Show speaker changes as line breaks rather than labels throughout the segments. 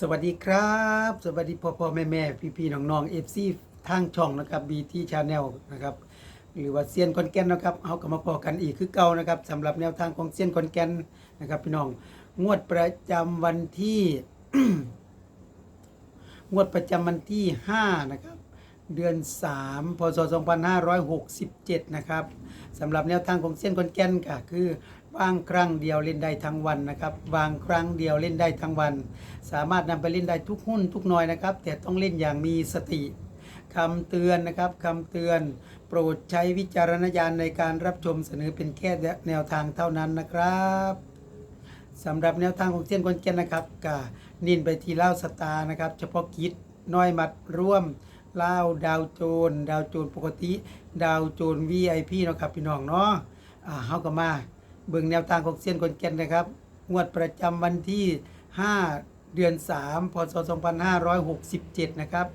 สวัสดีครับ สวัสดีพ่อพ่อแม่แม่พี่พี่น้องน้องเอฟซีทางช่องนะครับบีทีชาแนลนะครับหรือว่าเซียนคอนแกนนะครับเขาก็มาพอกันอีกคือเก่านะครับสำหรับแนวทางของเซียนคอนแกนนะครับ พี่น้องงวดประจำวันที่ งวดประจำวันที่ 5 นะครับ เดือน 3 พศ 2567 นะครับสำหรับแนวทางของเส้นคอนแกนก็คือ วางครั้งเดียวเล่นได้ทั้งวันนะครับ วางครั้งเดียวเล่นได้ทั้งวัน สามารถนำไปเล่นได้ทุกหุ้นทุกหน่อยนะครับ แต่ต้องเล่นอย่างมีสติคำเตือนนะครับคำเตือน โปรดใช้วิจารณญาณในการรับชมเสนอเป็นแค่แนวทางเท่านั้นนะครับสำหรับแนวทางของเส้นคนแกนนะครับก็นินไปที่เล่าสตาร์นะครับ เฉพาะกิจน้อยมัดร่วมเล่าดาวโจน ดาวโจนปกติ ดาวโจน VIP เนาะครับพี่น้องเนาะอ่าเฮาก็มา เบิ่งแนวทางของเส้นคอนแกนนะครับ งวดประจำวันที่ 5 เดือน 3 พศ 2567 นะครับ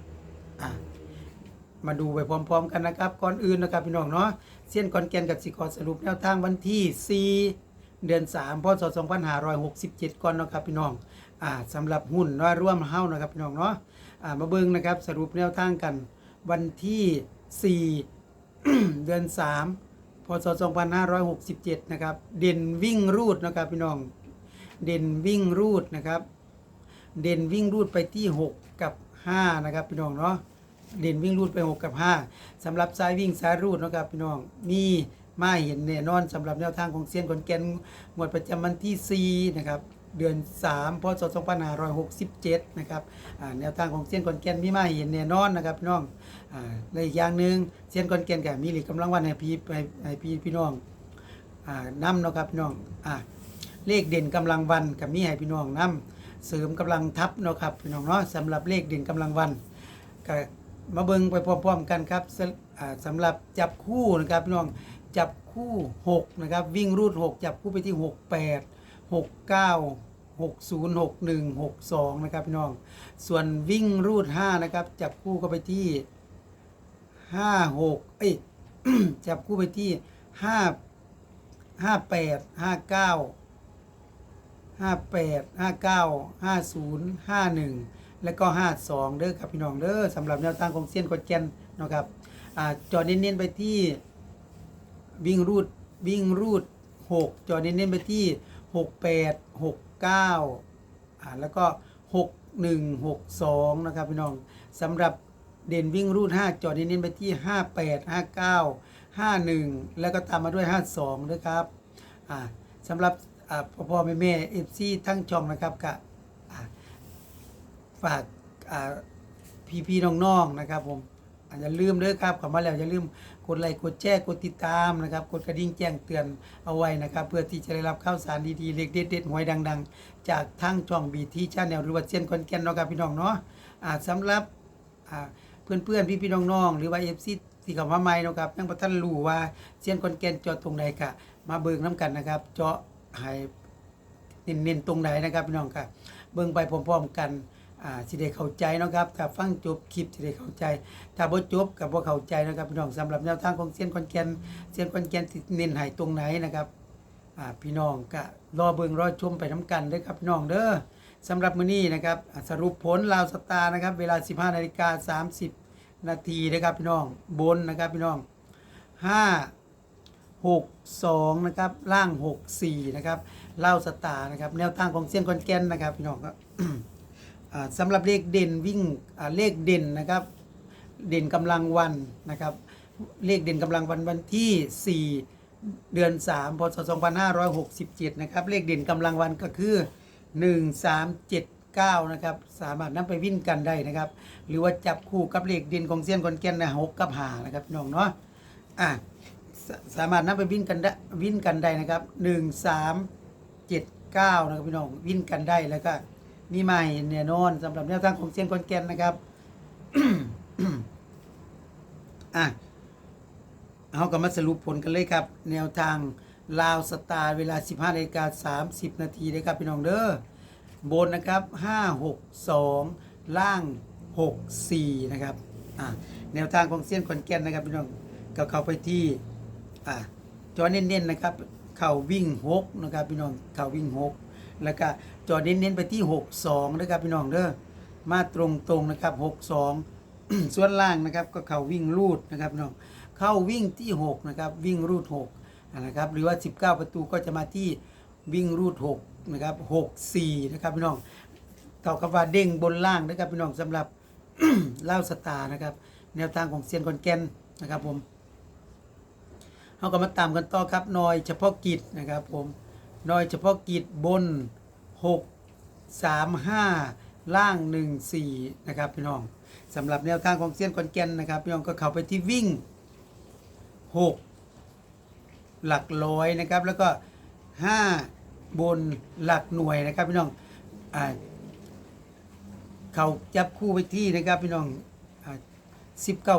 มาดูไปพร้อมๆกันนะครับ ก่อนอื่นนะครับพี่น้องเนาะเส้นคอนแกนกับสิขอสรุปแนวทางวันที่ 4 เดือน 3 พศ 2567 ก่อนนะครับพี่น้องอ่าสำหรับหุ้นน้อยร่วมเฮานะครับพี่น้องเนาะอ่ามาเบิ่งนะครับสรุปแนวทางกันวันที่ 4 เดือน 3 ศ 2567 นะครับ เด่นวิ่งรูดนะครับพี่น้อง เด่นวิ่งรูดนะครับ เด่นวิ่งรูดไปที่ 6 กับ 5 นะครับพี่น้องเนาะ เด่นวิ่งรูดไป 6 กับ 5สำหรับสายวิ่งสายรูดนะครับพี่น้อง มีมาเห็นแน่นอนสำหรับแนวทางของเซียนขอนแก่นงวดประจำวันที่4นะครับ เดือน 3 พศ 2567 นะครับแนวทางของเซียนขอนแก่นมีมาเห็นแน่นอนนะครับพี่น้องอ่าและอีกอย่างหนึ่งเซียนขอนแก่นก็มีหลีกกำลังวันให้พี่ให้ให้พี่พี่น้องอ่านำเนาะครับพี่น้องอ่าเลขเด่นกำลังวันกับมีให้พี่น้องนำเสริมกำลังทัพเนาะครับพี่น้องเนาะสำหรับเลขเด่นกำลังวันก็มาเบิ่งไปพร้อมๆกันครับสอ่าสำหรับจับคู่นะครับพี่น้องจับคู่ 6 นะครับ วิ่งรูด 6 จับคู่ไปที่ 68 69 60 61 62 นะครับพี่น้อง ส่วนวิ่งรูด 5 นะครับ จับคู่ก็ไปที่ 56 เอ้ย จับคู่ไปที่ 5 58 59ห้าแปดห้าเก้าห้าศูนย์ห้าหนึ่งแล้วก็ห้าสองเด้อครับพี่น้องเด้อสำหรับแนวทางของเซียนกดแกนนะครับอจอเน้นๆไปที่วิ่งรูดวิ่งรูดหกจอเน้นๆไปที่ หกแปดหกเก้าอ่าแล้วก็หกหนึ่งหกสองนะครับพี่น้องสำหรับเด่นวิ่งรูดห้าจอเน้นไปที่ห้าแปดห้าเก้าห้าหนึ่งแล้วก็ตามมาด้วยห้าสองด้วยครับอ่าสำหรับอ่าพ่อพ่อแม่แม่เอฟซีทั้งช่องนะครับก็อ่าฝากอ่าพี่พี่น้องๆนะครับผม อาอย่าลืมเด้อครับข้ามาแล้วอย่าลืมกดไลค์กดแชร์กดติดตามนะครับกดกระดิ่งแจ้งเตือนเอาไว้นะครับ เพื่อที่จะได้รับข่าวสารดีๆเล็กเด็ดๆหวยดัง ๆ จากทางช่องบีทีชาแนลหรือว่าเซียนคอนแกนเนาะครับพี่น้องเนาะอ่าสำหรับอ่าเพื่อนๆพี่ๆน้องๆหรือว่าเอฟซีที่เข้ามาใหม่เนาะครับยังบ่ทันรู้ว่าเซียนคอนแกนเจาะตรงใดกะมาเบิ่งน้กันนะครับ เจาะให้เน้นๆตรงไหนนะครับพี่น้องครับเบิ่งไปพร้อมๆกัน อ่าสิได้เข้าใจนะครับถ้าฟังจบคลิปสิได้เข้าใจ ถ้าบ่จบกับบ่เข้าใจนะครับพี่น้องสำหรับแนวทางของเซียนคอนแกนเซียนคอนแกนสิเน้นให้ตรงไหนนะครับอ่าพี่น้องก็รอเบิ่งรอชมไปน้กันเด้อครับพี่น้องเด้อสำหรับมื้อนี้นะครับอ่าสรุปผลลาวสตาร์นะครับ เวลา 15นาฬิกา30 นาทีนะครับพี่น้องบนนะครับพี่น้อง 5 6 2นะครับล่าง 6 4นะครับเล่าสตาร์นะครับแนวทางของเซียนคอนแกนนะครับพี่น้องครับ สำหรับเลขเด่นวิ่งเลขเด่นนะครับ เด่นกำลังวันนะครับ เลขเด่นกำลังวันวันที่ 4 เดือน 3 พศ 2567 นะครับ เลขเด่นกำลังวันก็คือ 1379 นะครับ สามารถนำไปวิ่งกันได้นะครับ หรือว่าจับคู่กับเลขเด่นของเซียนคอนแกนนะ6กับ5นะครับน้องเนาะอะสสามารถนำไปวิ่งกันได้วิ่งกันได้นะครับหนึ่งสามเจ็ดเก้านะครับพี่น้องวิ่งกันได้แล้วก็ มีใหม่แน่นอนสำหรับแนวทางของเซียนคอนแกนนะครับ อะเอาก็มาสรุปผลกันเลยครับ แนวทางลาวสตาร์เวลา 15นาฬิกา30 นาทีนะครับพี่น้องเด้อบนนะครับ 5 6 2 ล่าง 6 4 นะครับอะแนวทางของเซียนคอนแกนนะครับพี่น้องก็เข้าไปที่อะจอเน้นๆนะครับ เข่าวิ่งหกนะครับพี่น้องเข่าวิ่งหก แล้วก็จอดเน้นๆไปที่ 62นะครับพี่น้องเด้อมาตรงๆนะครับ 62 ส่วนล่างนะครับก็เข้าวิ่งรูดนะครับพี่น้องเข้าวิ่งที่6นะครับวิ่งรูด6นะครับหรือว่า 19 ประตูก็จะมาที่วิ่งรูด6นะครับ64นะครับพี่น้องเท่ากับว่าเด้งบนล่างนะครับพี่น้องสำหรับเล่าสตาร์นะครับ แนวทางของเซียนคอนแกนนะครับผมเราก็มาตามกันต่อครับนอยเฉพาะกิจนะครับผม หนอยเฉพาะกิจบน 6 3 5 ล่าง 1 4 นะครับพี่น้องสำหรับแนวทางของเซียนคอนแกนนะครับพี่น้องก็เข้าไปที่วิ่ง 6 หลักร้อยนะครับแล้วก็ 5 บนหลักหน่วยนะครับพี่น้องอ่าเขาจับคู่ไปที่นะครับพี่น้องอ่า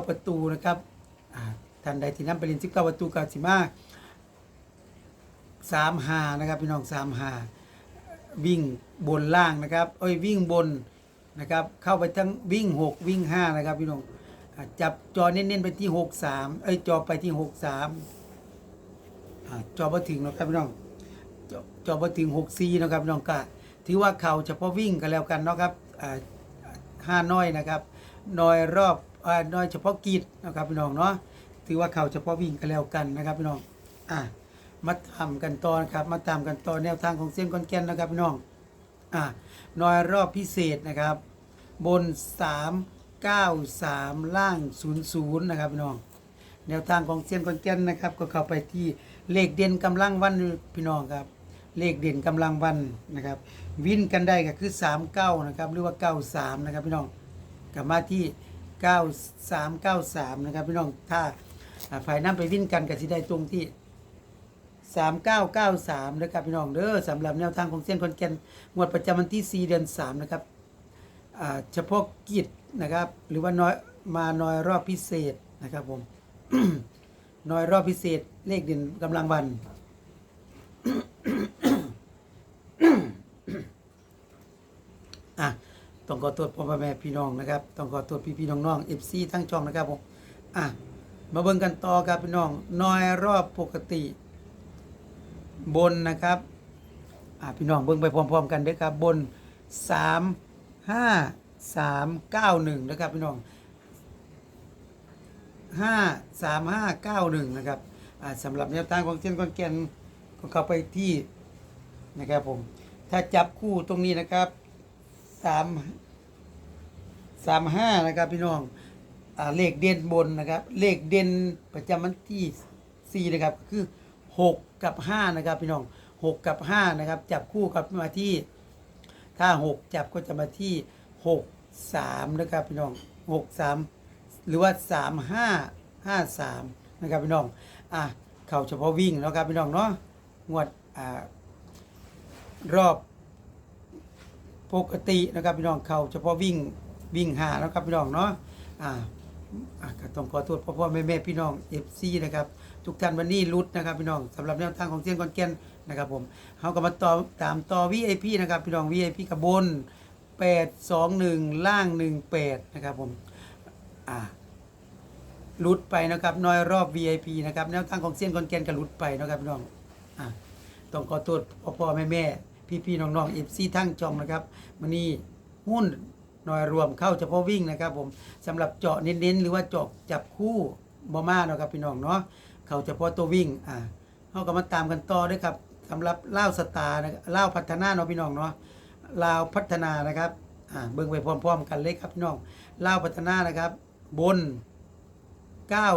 19 ประตูนะครับอ่าท่านใดที่นำไปเรียน19 ประตูกับสิมา 3หานะครับพี่น้อง3หาวิ่งบนล่างนะครับเอ้ยวิ่งบนนะครับเข้าไปทั้งวิ่ง 6 วิ่ง 5 นะครับพี่น้องจับจอเน้นๆไปที่ 63 เอ้ยจอไปที่ 63อ่าจอมาถึงนะครับพี่น้องจบจบมาถึง6ซีนะครับพี่น้องกะถือว่าเขาเฉพาะวิ่งกันแล้วกันเนาะครับห้าน้อยนะครับน้อยรอบอน้อยเฉพาะกิจนะครับพี่น้องเนาะถือว่าเขาเฉพาะวิ่งกันแล้วกันนะครับพี่น้องอะ มาทำกันต่อนะครับ มาตามกันต่อแนวทางของเส้นคอนแกนนะครับพี่น้องอะน้อยรอบพิเศษนะครับ บน 3 9 3 ล่าง 00 นะครับพี่น้อง แนวทางของเซียนคอนแกนนะครับ ก็เข้าไปที่เลขเด่นกำลังวันพี่น้องครับ เลขเด่นกำลังวันนะครับ วินกันได้ก็คือ 39 นะครับหรือว่า 93 นะครับพี่น้องกลับมาที่9393 นะครับพี่น้องถ้าฝ่ายน้ำไปวินกันก็สิได้ตรงที่ 3993นะครับพี่น้องเด้อสำหรับแนวทางของเส้นคอนแกนงวดประจำวันที่ 4 เดือน 3 นะครับอ่าเฉพาะกิจนะครับ หรือว่าน้อยมาน้อยรอบพิเศษนะครับผม น้อยรอบพิเศษเลขเด่นกำลังวันอะต้องขอโทษพ่อแม่พี่น้องนะครับต้องขอโทษพี่พี่น้องน้องเอฟซีทั้งช่องนะครับผมอะมาเบิ่งกันต่อครับพี่น้องน้อยรอบปกติ บนนะครับพี่น้องเบิ่งไปพร้อมๆกันเด้อครับบนสามห้าสามเก้าหนึ่งนะครับพี่น้องห้าสามห้าเก้าหนึ่งนะครับสำหรับแนวทางของเส้นคอนแกนก็เข้าไปที่นะครับผมถ้าจับคู่ตรงนี้นะครับสามสามห้านะครับพี่น้องอเลขเด่นบนนะครับ เลขเด่นประจำวันที่สี่นะครับ คือห กับห้านะครับพี่น้องหกกับห้านะครับจับคู่กับมาที่ ถ้าหกจับก็จะมาที่หกสามนะครับพี่น้องหกสามหรือว่าสามห้าห้าสามนะครับพี่น้องอะเข่าเฉพาะวิ่งแล้วครับพี่น้องเนาะงวดอ่ารอบปกตินะครับพี่น้องเข่าเฉพาะวิ่งวิ่งหาแล้วครับพี่น้องเนาะอ่าอะก็ต้องขอโทษพ่อพ่อแม่แม่พี่น้องเอฟซีนะครับ ทุกท่านวันนี้รุดนะครับพี่น้องสำหรับแนวทางของเซียนคอนแกนนะครับผมเขาก็มาต่อตามต่อ VIP นะครับพี่น้อง VIP กับบน 821 ล่าง 18 นะครับผมอ่าลุดไปนะครับน้อยรอบ VIP นะครับแนวทางของเซียนคอนแกนก็ลุดไปนะครับพี่น้องอ่าต้องขอโทษพ่อพ่อแม่แม่พี่พี่น้องน้องเอฟซีทั้งจองนะครับมันนี้หุ้นน้อยรวมเข้าเฉพาะวิ่งนะครับผมสำหรับเจาะเน้นๆ หรือว่าเจาะจับคู่บอมาเนาะครับพี่น้องเนาะ เขาเฉพาะตัววิ่งอ่าเขาก็มาตามกันต่อด้วยครับสำหรับเล่าสตาร์นะเล่าพัฒนาเนาะพี่น้องเนาะลาวพัฒนานะครับอ่าเบิ่งไปพร้อมๆ กันเลยครับพี่น้องเล่าพัฒนานะครับ บน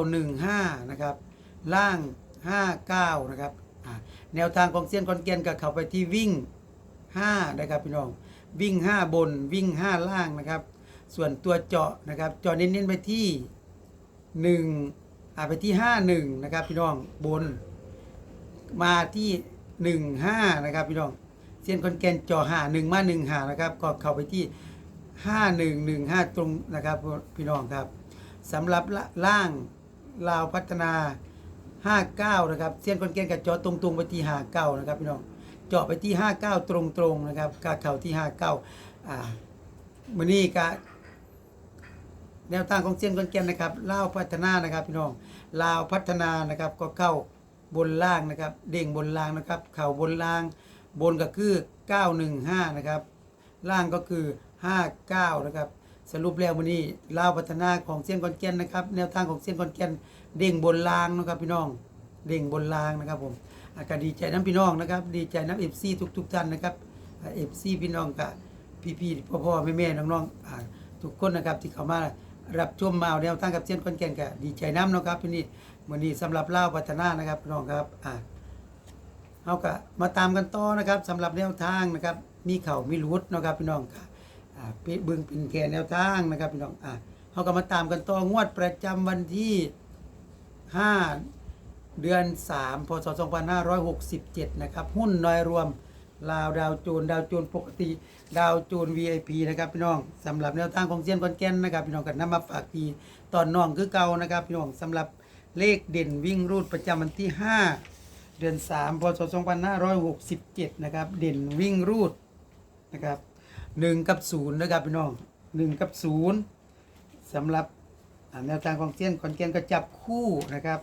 915 นะครับ ล่าง 59 นะครับอ่าแนวทางของเซียนคอนเกนก็เข้าไปที่วิ่ง 5 นะครับพี่น้อง วิ่ง 5 บนวิ่ง 5 ล่างนะครับ ส่วนตัวเจาะนะครับเจาะเน้นๆไปที่ 1 อ่าไปที่ 51 นะครับพี่น้องบน มาที่หนึ่งห้านะครับพี่น้องเส้นคอนแกนจอหาหนึ่งมาหนึ่งหานะครับก็เข้าไปที่ห้าหนึ่งหนึ่งห้าตรงนะครับพี่น้องครับสำหรับล่างลาวพัฒนาห้าเก้านะครับเส้นคอนแกนกับจอตรงๆไปที่ห้าเก้านะครับพี่น้องเจาะไปที่ห้าเก้าตรงๆนะครับกาเข่าที่ห้าเก้าอ่ามือนี้กะ แนวทางของเซียนคอนแกนนะครับลาวพัฒนานะครับพี่น้องลาวพัฒนานะครับก็เข้าบนล่างนะครับ เด้งบนล่างนะครับ เข่าบนล่าง บนก็คือ 915 นะครับ ล่างก็คือ 59 นะครับ สรุปแล้ววันนี้ลาวพัฒนาของเซียนคอนแก่นนะครับ แนวทางของเซียนคอนแก่นเด้งบนล่างนะครับพี่น้องเด้งบนล่างนะครับผมอากาศดีใจน้ำพี่น้องนะครับ ดีใจน้ำเอฟซีทุกๆท่านนะครับเอฟซีพี่น้องกับพี่ๆพ่อๆแม่ๆน้องๆอ่าทุกคนนะครับที่เข้ามา รับชมมาเอาแนวทางกับเซียนคนแก่นกับดีใจน้ำเนาะครับที่นี่วันนี้สำหรับเลาพัฒนานะครับพี่น้องครับอ่าเอากะมาตามกันต่อนะครับสำหรับแนวทางนะครับ มีเข่ามีรุดเนาะครับพี่น้องค่ะอ่าเปเบึงเป็นแค่แนวทางนะครับพี่น้องอ่าเขาก็มาตามกันต่องวดประจำวันที่5เดือน 3 พศ 2567 นะครับ หุ้นน้อยรวม ลาวดาวโจนดาวโจนปกติ ดาวโจน VIP นะครับพี่น้องสำหรับแนวทางของเซียนคอนแกนนะครับพี่น้องกันนำมาฝากทีตอนน้องคือเก่านะครับพี่น้องสำหรับเลขเด่นวิ่งรูดประจำวันที่ 5 เดือน3พศ2567นะครับเด่นวิ่งรูดนะครับ1กับ0นะครับพี่น้อง1กับ0สำหรับแนวทางของเซียนคอนแกนก็จับคู่นะครับ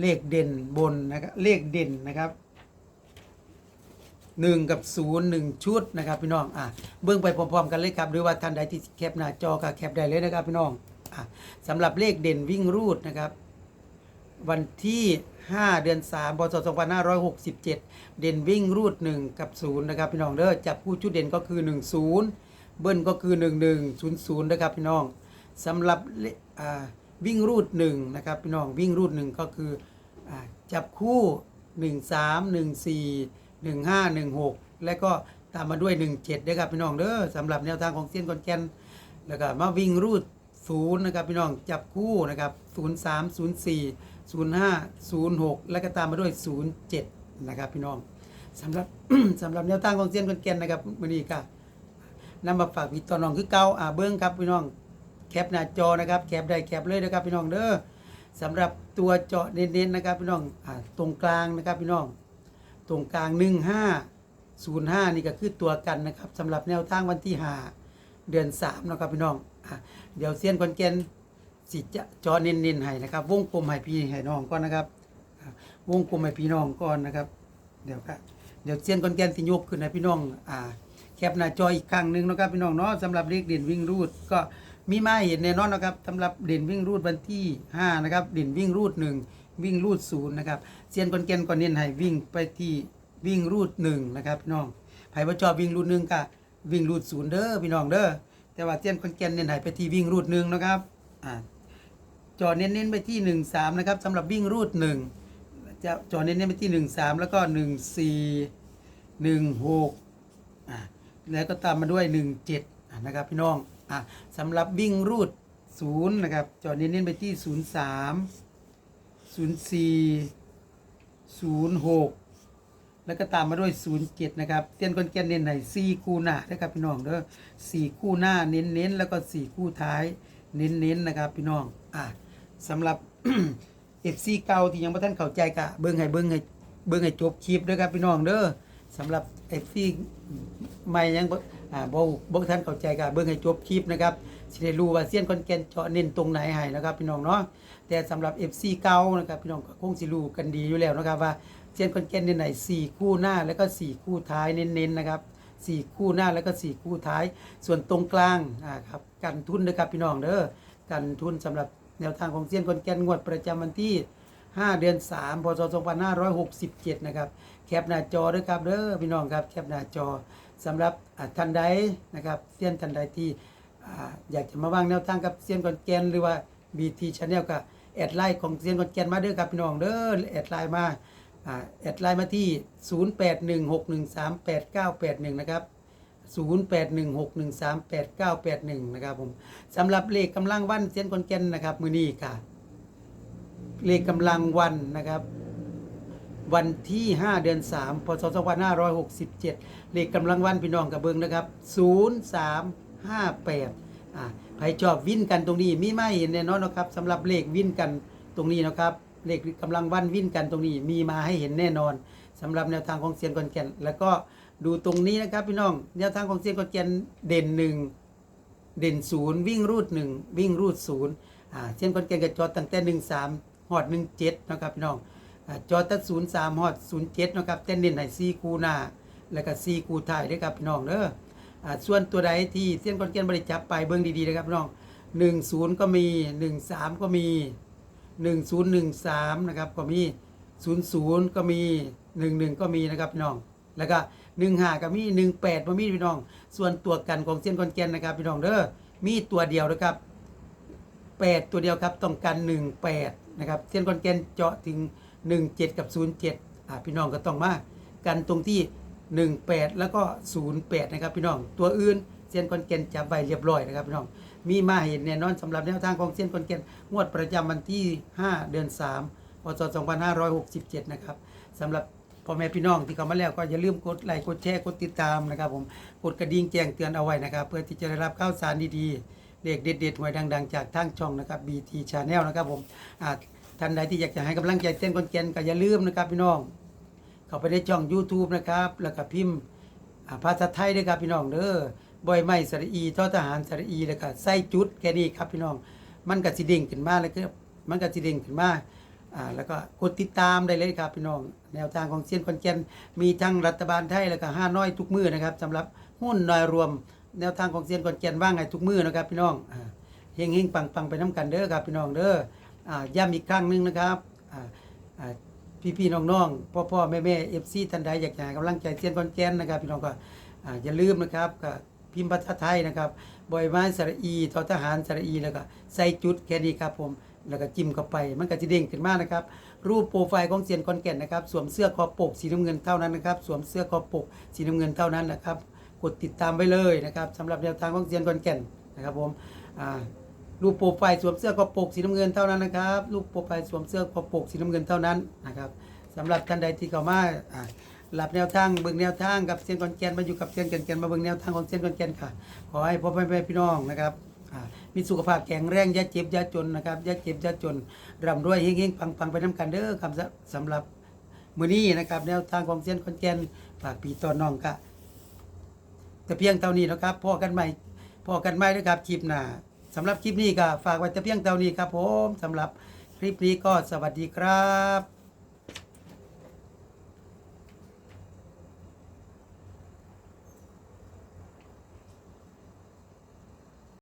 เลขเด่นบนนะครับเลขเด่นนะครับ หนึ่งกับศูนย์หนึ่งชุดนะครับพี่น้องอะเบื้องไปพร้อมๆกันเลยครับหรือว่าท่านใดที่แคปหน้าจอก็แคปได้เลยนะครับพี่น้องอะสำหรับเลขเด่นวิ่งรูดนะครับวันที่ 5 เดือน 3พศ2567 เด่นวิ่งรูด 1 กับ 0 นะครับพี่น้องเด้อจับผู้ชุดเด่นก็คือ 10 เบิ้ลก็คือ 1100 นะครับพี่น้องสำหรับอ่าวิ่งรูด 1 นะครับพี่น้องวิ่งรูด 1 ก็คืออาจับคู่ 1 3 15 16 และก็ตามมาด้วย 17นะครับพี่น้องเด้อสำหรับแนวทางของเส้นคอนแกนแล้วก็มาวิ่งรูด0นะครับพี่น้องจับคู่นะครับ 0 3 0 4 0 5 0 6 และก็ตามมาด้วย 07 นะครับพี่น้องสำหรับ สำหรับแนวทางของเส้นคอนแกนนะครับวันนี้ก็นำมาฝากพี่ตอนน้องคือเก่าอ่าเบิ้งครับพี่น้องแคปหน้าจอนะครับแคปได้แคปเลยนะครับพี่น้องเด้อสำหรับตัวเจาะเน้นๆนะครับพี่น้องอ่าตรงกลางนะครับพี่น้อง ตรงกลาง 1505 นี่ก็คือตัวกันนะครับสำหรับแนวทางวันที่ 5 เดือน3นะครับพี่น้องอะเดี๋ยวเซียนคอนแกนสิจะเจาเน้นๆให้นะครับ วงกลมให้พี่ให้น้องก่อนนะครับอะวงกลมให้พี่น้องก่อนนะครับ เดี๋ยวครับเดี๋ยวเซียนคอนแกนสิยกขึ้นให้พี่น้องอ่าแคปหน้าจออีกครั้งหนึ่งนะครับพี่น้องเนาะสำหรับเลขเด่นวิ่งรูดก็มีมาให้เห็นแน่นอนนะครับสำหรับเด่นวิ่งรูดวันที่ 5 นะครับ เด่นวิ่งรูด 1 วิ่งรูดศูนย์นะครับเซียนคอนแกนก็เน้นให้วิ่งไปที่วิ่งรูด1นะครับพี่น้องไผว่าชอบวิ่งรูดหนึ่งก็วิ่งรูดศูนย์เด้อพี่น้องเด้อแต่ว่าเซียนคอนแกนเน้นให้ไปที่วิ่งรูดหนึ่งนะครับอ่าจอเน้นๆไปที่1 3นะครับสำหรับวิ่งรูด1จะจอเน้นๆไปที่1 3แล้วก็1 4 1 6อะแล้วก็ตามมาด้วย1 7อะนะครับพี่น้องอะสำหรับวิ่งรูด0นย์นะครับจอเน้นๆไปที่0 3 0 4 0 6 แล้วก็ตามมาด้วย 07 นะครับเตียนกอนแกนเน้นไหน4คู่หน้านะครับพี่น้องเด้อ4คู่หน้าเน้นๆแล้วก็ 4 คู่ท้ายเน้นๆนะครับพี่น้องอะสำหรับ FC เก่าที่ยังไม่ท่านเข้าใจกะเบิ้งให้เบิ้งให้เบิ้งให้จบคลิปด้วยครับพี่น้องเด้อสำหรับ FC ใหม่ยังอ่าบ่บ่ท่านเข้าใจกะเบิ้งให้จบคลิปนะครับสิได้รู้ว่าเสี้ยนคอนแกนเจาะเน้นตรงไหนให้นะครับพี่น้องเนาะ แต่สำหรับ FC เก่านะครับพี่น้องก็คงสิรู้กันดีอยู่แล้วนะครับว่าเสี้ยนคอนแกนเน้นไหน4คู่หน้าแล้วก็ 4 คู่ท้ายเน้นๆนะครับสี่คู่หน้าแล้วก็สี่คู่ท้าย ส่วนตรงกลางอ่าครับกันทุนนะครับพี่น้องเด้อกันทุนสำหรับแนวทางของเซียนคนแกนงวดประจำวันที่ 5 เดือน 3 พศ 2567 นะครับแคปหน้าจอด้วยครับเด้อพี่น้องครับแคปหน้าจอสำหรับท่านใดนะครับเซียนท่านใดที่อ่าอยากจะมาวางแนวทางกับเซียนคนแกนหรือว่า BT Channel กับ แอดไลน์ของเซียนคนแกนมาเด้อครับพี่น้องเด้อแอดไลน์มาอ่าแอดไลน์มาที่ 0816138981 นะครับ 0816138981 นะครับผมสำหรับเลขกำลังวันเส้นคอนแกนนะครับ มือนี้ค่ะ เลขกำลังวันนะครับ วันที่ 5 เดือน 3 พศ 2567 เลขกำลังวันพี่น้องกับเบิงนะครับ 0358อ่า ใครชอบวิ่นกันตรงนี้มีไม่เห็นแน่นอนนะครับสำหรับเลขวิ่นกันตรงนี้นะครับเลขกำลังวันวิ่นกันตรงนี้มีมาให้เห็นแน่นอนสำหรับแนวทางของเซียนคอนแกนแล้วก็ดูตรงนี้นะครับพี่น้องแนวทางของเซียนคอนแกนเด่นหนึ่งเด่นศูนย์วิ่งรูดหนึ่งวิ่งรูดศูนย์อ่าเช่นคนเก่งกับจอตั้งแต่หนึ่งสามหอดหนึ่งเจ็ดนะครับพี่น้องอ่าจอตัด03ฮอด07นาะครับแต่เน้นให้4คู่หน้าแล้วก็4คู่ท้ายด้อครับพี่น้องเด้อ อ่าส่วนตัวใดที่เส้นคอนเกนบ่ได้จับไปเบิ่งดีๆนะครับพี่น้อง10ก็มี13ก็มี1013นะครับก็มี00ก็มี11ก็มีนะครับพี่น้อง แล้วก็15ก็มี18บ่มีพี่น้อง ส่วนตัวกันของเส้นคอนแกนนะครับพี่น้องเด้อมีตัวเดียวนะครับ8ตัวเดียวครับต้องกัน18นะครับเส้นคอนแกนเจาะถึง17กับ07อ่าพี่น้องก็ต้องมากันตรงที่ 18 แล้วก็ 08 นะครับพี่น้อง ตัวอื่นเส้นคอนแกนจับไว้เรียบร้อยนะครับพี่น้อง มีมาเห็นแน่นอนสำหรับแนวทางของเส้นคอนแกนงวดประจำวันที่ 5 เดือน3พศ2567 นะครับสำหรับพ่อแม่พี่น้องที่เข้ามาแล้วก็อย่าลืมกดไลค์กดแชร์กดติดตามนะครับผมกดกระดิ่งแจ้งเตือนเอาไว้นะครับ เพื่อที่จะได้รับข่าวสารดีๆเด็กเด็ดๆหวยดัง ๆ จากทางช่องนะครับ BT Channel นะครับผมท่านใดที่อยากจะให้กำลังใจเส้นคอนแกนก็อย่าลืมนะครับพี่น้อง เข้าไปในช่อง YouTube นะครับ แล้วก็พิมพ์ภาษาไทยด้วยครับพี่น้องเด้อบ่อยไม้สระอีทอทหารสระอีแล้วก็ใส่จุดแค่นี้ครับพี่น้อง มันก็สิเด้งขึ้นมาแล้วครับมันก็สิเด้งขึ้นมาอ่าแล้วก็กดติดตามได้เลยครับพี่น้อง แนวทางของเซียนคอนแกนมีทั้งรัฐบาลไทยแล้วก็ห้าน้อยทุกมือนะครับสำหรับหุ้นน้อยรวม แนวทางของเซียนคอนแกนว่างไงทุกมือนะครับพี่น้องอ่าเฮงเฮงปังปังไปน้ำกันเด้อครับพี่น้องเด้ออ่าย้ำอีกครั้งหนึงนะครับอ่าอ่า พี่พี่ๆน้องๆพ่อพ่อแม่แม่เอฟซีท่านใดอยากจะให้กำลังใจเซียนคอนแกนนะครับ พี่น้องก็อย่าลืมนะครับก็พิมพ์ภาษาไทยนะครับบอยไม้สระอีทอทหารสระอีแล้วก็ใส่จุดแค่นี้ครับผมแล้วก็จิ้มเข้าไป มันก็จะเด้งขึ้นมานะครับ รูปโปรไฟล์ของเซียนคอนแกนนะครับ สวมเสื้อคอปกสีน้ำเงินเท่านั้นนะครับ สวมเสื้อคอปกสีน้ำเงินเท่านั้นนะครับ กดติดตามไว้เลยนะครับสำหรับแนวทางของเซียนคอนแกนนะครับผมอ่า รูปโปรไฟล์สวมเสื้อคอปกสีน้ำเงินเท่านั้นนะครับรูปโปรไฟล์สวมเสื้อคอปกสีน้ำเงินเท่านั้นนะครับสำหรับท่านใดที่เข้ามาหลับแนวทางเบิ่งแนวทางกับเส้นคอนแกนมาอยู่กับเส้นคอนแกนมาเบิ่งแนวทางของเส้นคอนแกนค่ะ ขอให้พ่อแม่พี่น้องนะครับมีสุขภาพแข็งแรงย่าเจ็บย่าจนนะครับย่าเจ็บย่าจนร่ำรวยเฮงๆปังๆไปน้ำกันเด้อครับสำสำหรับมือนี้นะครับแนวทางของเส้นคอนแกนฝากพี่ต้อนน้องกะแต่เพียงเท่านี้นะครับพอกันใหม่พอกันใหม่นะครับคลิปหน้า สำหรับคลิปนี้ก็ฝากไว้แต่เพียงเท่านี้ครับผมสำหรับคลิปนี้ก็สวัสดีครับ